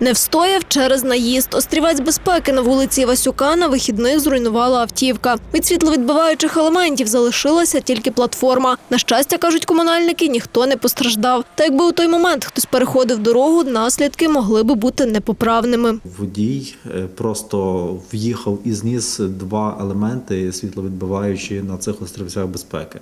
Не встояв через наїзд. Острівець безпеки на вулиці Васюка на вихідних зруйнувала автівка. Від світловідбиваючих елементів залишилася тільки платформа. На щастя, кажуть комунальники, ніхто не постраждав. Та якби у той момент хтось переходив дорогу, наслідки могли би бути непоправними. Водій е, просто в'їхав і зніс два елементи світловідбиваючі на цих острівцях безпеки.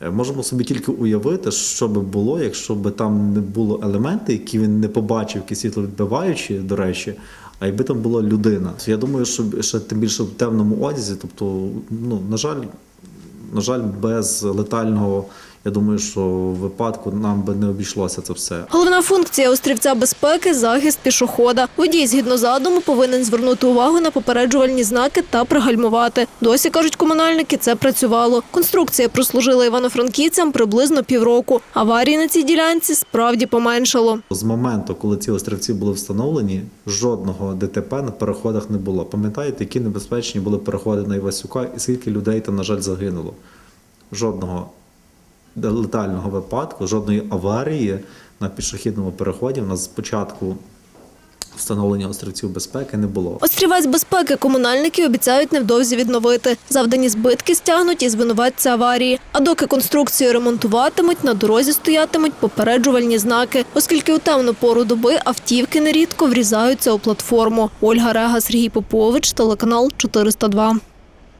Е, Можемо собі тільки уявити, що би було, якщо б там не було елементи, які він не побачив, які світло відбиваючі, до речі, а якби там була людина. Я думаю, що ще тим більше в темному одязі, тобто, ну, на жаль, на жаль, без летального, я думаю, що в випадку нам би не обійшлося це все. Головна функція острівця безпеки захист пішохода. Водій, згідно задуму, повинен звернути увагу на попереджувальні знаки та пригальмувати. Досі кажуть комунальники, це працювало. Конструкція прослужила івано-франківцям приблизно півроку. Аварій на цій ділянці справді поменшало. З моменту, коли ці острівці були встановлені, жодного ДТП на переходах не було. Пам'ятаєте, які небезпечні були переходи на Івасюка і скільки людей там, на жаль, загинуло? Жодного летального випадку, жодної аварії на пішохідному переході в нас з початку встановлення острівців безпеки не було. Острівець безпеки комунальники обіцяють невдовзі відновити. Завдані збитки стягнуть із винуватця аварії. А доки конструкцію ремонтуватимуть, на дорозі стоятимуть попереджувальні знаки, оскільки у темну пору доби автівки нерідко врізаються у платформу. Ольга Рега, Сергій Попович, телеканал 402.